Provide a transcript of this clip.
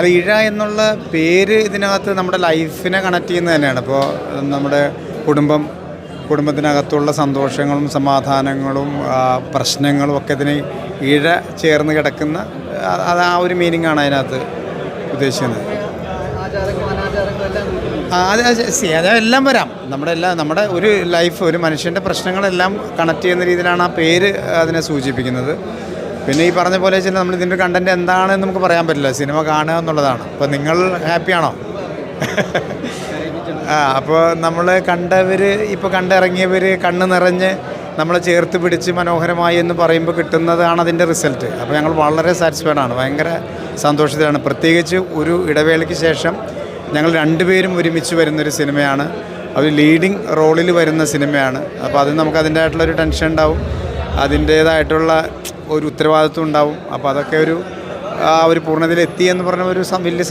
അത് ഇഴ എന്നുള്ള പേര് ഇതിനകത്ത് നമ്മുടെ ലൈഫിനെ കണക്ട് ചെയ്യുന്നത് തന്നെയാണ്. ഇപ്പോൾ നമ്മുടെ കുടുംബം കുടുംബത്തിനകത്തുള്ള സന്തോഷങ്ങളും സമാധാനങ്ങളും പ്രശ്നങ്ങളും ഒക്കെ ഇതിന് ഇഴ ചേർന്ന് കിടക്കുന്ന അത് ആ ഒരു മീനിങ് ആണ് അതിനകത്ത് ഉദ്ദേശിക്കുന്നത്. എല്ലാം അത് അതെല്ലാം വരാം. നമ്മുടെ എല്ലാ നമ്മുടെ ഒരു ലൈഫ് ഒരു മനുഷ്യന്റെ പ്രശ്നങ്ങളെല്ലാം കണക്ട് ചെയ്യുന്ന രീതിയിലാണ് ആ പേര് അതിനെ സൂചിപ്പിക്കുന്നത്. പിന്നെ ഈ പറഞ്ഞ പോലെ വെച്ചാൽ നമ്മൾ ഇതിന്റെ കണ്ടന്റ് എന്താണെന്ന് നമുക്ക് പറയാൻ പറ്റില്ല. സിനിമ കാണുക എന്നുള്ളതാണ്. അപ്പോൾ നിങ്ങൾ ഹാപ്പിയാണോ ആ അപ്പോൾ നമ്മൾ കണ്ടവർ ഇപ്പോൾ കണ്ടിറങ്ങിയവർ കണ്ണ് നിറഞ്ഞ് നമ്മളെ ചേർത്ത് പിടിച്ച് മനോഹരമായി എന്ന് പറയുമ്പോൾ കിട്ടുന്നതാണ് അതിന്റെ റിസൾട്ട് അപ്പോൾ ഞങ്ങൾ വളരെ സാറ്റിസ്ഫൈഡ് ആണ്. ഭയങ്കര സന്തോഷത്തിലാണ്. പ്രത്യേകിച്ച് ഒരു ഇടവേളയ്ക്ക് ശേഷം ഞങ്ങൾ രണ്ടുപേരും ഒരുമിച്ച് വരുന്നൊരു സിനിമയാണ്. അത് ലീഡിങ് റോളിൽ വരുന്ന സിനിമയാണ്. അപ്പോൾ അത് നമുക്ക് അതിന്റെതായിട്ടുള്ളൊരു ടെൻഷൻ ഉണ്ടാവും. അതിന്റേതായിട്ടുള്ള ഒരു ഉത്തരവാദിത്വം ഉണ്ടാവും. അപ്പോൾ അതൊക്കെ ഒരു ആ ഒരു പൂർണതയിലെത്തി എന്ന് പറഞ്ഞ ഒരു വലിയ